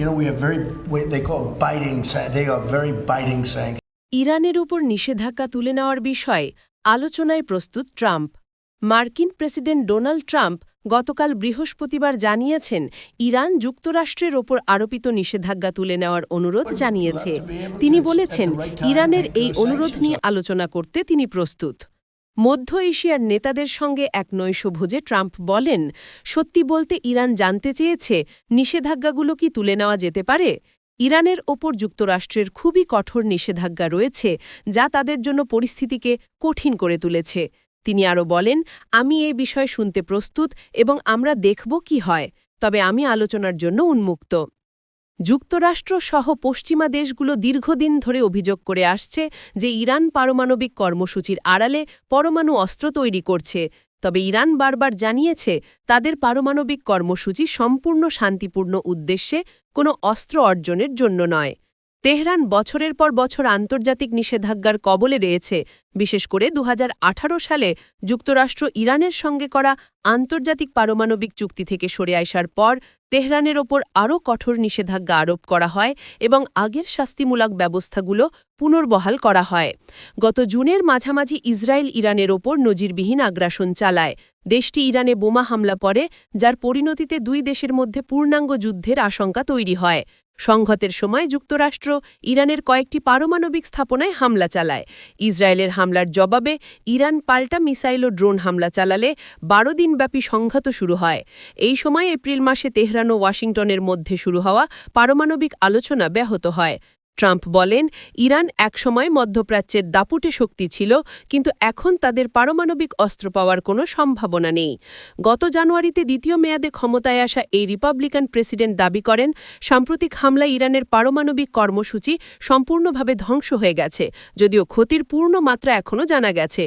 You know, we have very, they call biting, they are very biting sanctions. ইরানের উপর নিষেধাজ্ঞা তুলে নেওয়ার বিষয়ে আলোচনায় প্রস্তুত ট্রাম্প। মার্কিন প্রেসিডেন্ট ডোনাল্ড ট্রাম্প গতকাল বৃহস্পতিবার জানিয়েছেন ইরান যুক্তরাষ্ট্রের ওপর আরোপিত নিষেধাজ্ঞা তুলে নেওয়ার অনুরোধ জানিয়েছে। তিনি বলেছেন ইরানের এই অনুরোধ নিয়ে আলোচনা করতে তিনি প্রস্তুত। মধ্য এশিয়ার নেতাদের সঙ্গে এক নৈশভোজে ট্রাম্প বলেন, সত্যি বলতে ইরান জানতে চেয়েছে নিষেধাজ্ঞাগুলো কি তুলে নেওয়া যেতে পারে? ইরানের ওপর যুক্তরাষ্ট্রের খুবই কঠোর নিষেধাজ্ঞা রয়েছে, যা তাদের জন্য পরিস্থিতিকে কঠিন করে তুলেছে। তিনি আরও বলেন, আমি এই বিষয়ে শুনতে প্রস্তুত এবং আমরা দেখব কি হয়, তবে আমি আলোচনার জন্য উন্মুক্ত। যুক্তরাষ্ট্র সহ পশ্চিমা দেশগুলো দীর্ঘদিন ধরে অভিযোগ করে আসছে যে ইরান পারমাণবিক কর্মসূচির আড়ালে পরমাণু অস্ত্র তৈরি করছে। তবে ইরান বারবার জানিয়েছে, তাদের পারমাণবিক কর্মসূচি সম্পূর্ণ শান্তিপূর্ণ উদ্দেশ্যে কোনো অস্ত্র অর্জনের জন্য নয়। তেহরান বছরের পর বছর আন্তর্জাতিক নিষেধাজ্ঞার কবলে রয়েছে, বিশেষ করে দু হাজার আঠারো সালে যুক্তরাষ্ট্র ইরানের সঙ্গে করা আন্তর্জাতিক পারমাণবিক চুক্তি থেকে সরে আসার পর তেহরানের ওপর আরও কঠোর নিষেধাজ্ঞা আরোপ করা হয় এবং আগের শাস্তিমূলক ব্যবস্থাগুলো পুনর্বহাল করা হয়। গত জুনের মাঝামাঝি ইসরায়েল ইরানের ওপর নজিরবিহীন আগ্রাসন চালায়। দেশটি ইরানে বোমা হামলা পরে, যার পরিণতিতে দুই দেশের মধ্যে পূর্ণাঙ্গ যুদ্ধের আশঙ্কা তৈরি হয়। সংঘাতের সময় যুক্তরাষ্ট্র ইরানের কয়েকটি পারমাণবিক স্থাপনায় হামলা চালায়। ইসরায়েলের হামলার জবাবে ইরান পাল্টা মিসাইল ও ড্রোন হামলা চালালে বারো দিনব্যাপী সংঘাত শুরু হয়। এই সময় এপ্রিল মাসে তেহরান ও ওয়াশিংটনের মধ্যে শুরু হওয়া পারমাণবিক আলোচনা ব্যাহত হয়। ট্রাম্প বলেন, ইরান একসময় মধ্যপ্রাচ্যের দাপুটে শক্তি ছিল, কিন্তু এখন তাদের পারমাণবিক অস্ত্র পাওয়ার কোনো সম্ভাবনা নেই। গত জানুয়ারিতে দ্বিতীয় মেয়াদে ক্ষমতায় আসা এই রিপাবলিকান প্রেসিডেন্ট দাবি করেন, সাম্প্রতিক হামলায় ইরানের পারমাণবিক কর্মসূচি সম্পূর্ণভাবে ধ্বংস হয়ে গেছে, যদিও ক্ষতির পূর্ণ মাত্রা এখনও জানা গেছে।